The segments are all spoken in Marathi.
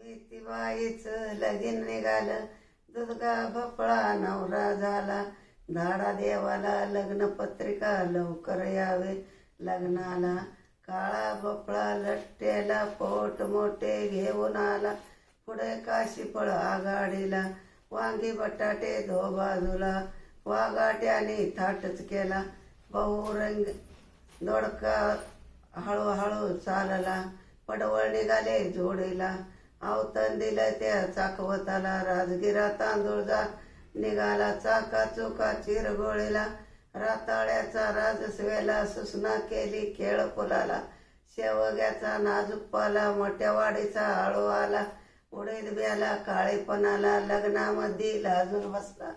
मेथीबाईच लगीन निघालं. दुर्गा भपळा नवरा झाला. धाडा देवाला लग्न पत्रिका लवकर यावे. लग्नाला काळा भपळा लट्टेला पोट मोठे घेऊन आला. पुढे काशीफळ आघाडीला वांगी बटाटे धो बाजूला. वाघाट्याने थाटच केला. बहुरंग दोडका हळूहळू चालला. पडवळ निघाले जोडीला. आवतन दिलं त्या चाकवताला राजगिरा तांदूळ जा निघाला चाका चुका चिरगोळीला राताळ्याचा राजसवेला सुसना केली खेळ फुलाला. शेवग्याचा नाजूक पाला मोठ्या वाडीचा आळू आला. उडीद ब्याला काळेपणाला लग्नामध्ये लाजून बसला.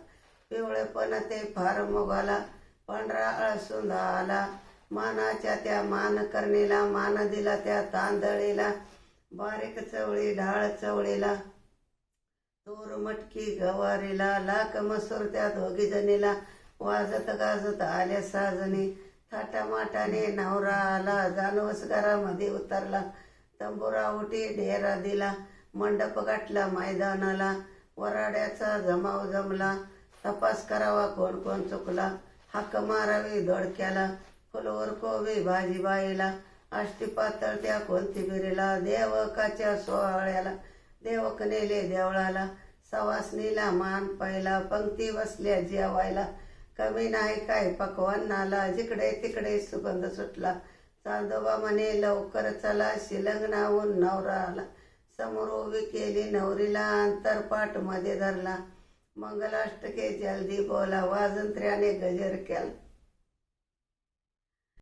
पिवळेपण ते फार मोगाला पांढरा अळसुंदा आला. मानाच्या त्या मान करणीला मान दिला त्या तांदळीला. बारीक चवळी डाळ चवळीला. तूर मटकी गवारीला लाक मसूर त्या दोघी जणीला. वाजत गाजत आल्या साजणी थाटामाटाने नवरा आला जानवस घरामध्ये उतरला. तंबुरा उठी ढेरा दिला. मंडप गाठला मैदानाला. वराड्याचा जमाव जमला. तपास करावा कोण कोण चुकला. हाक मारावी दोडक्याला फुलवर कोबी भाजी बाईला आष्टी पातळ त्या कोणती बिरीला देवकाच्या सोहळ्याला देवक नेले देवळाला सवासनीला मान पाहिला पंक्ती बसल्या जेवायला. कमी नाही काय पकवानाला जिकडे तिकडे सुगंध सुटला. चांदोबा म्हणे लवकर चला शिलंगणाहून नवरा आला समोर उभी केली नवरीला अंतरपाठमध्ये धरला. मंगलाष्टके जल्दी बोला वाजंत्र्याने गजर केला.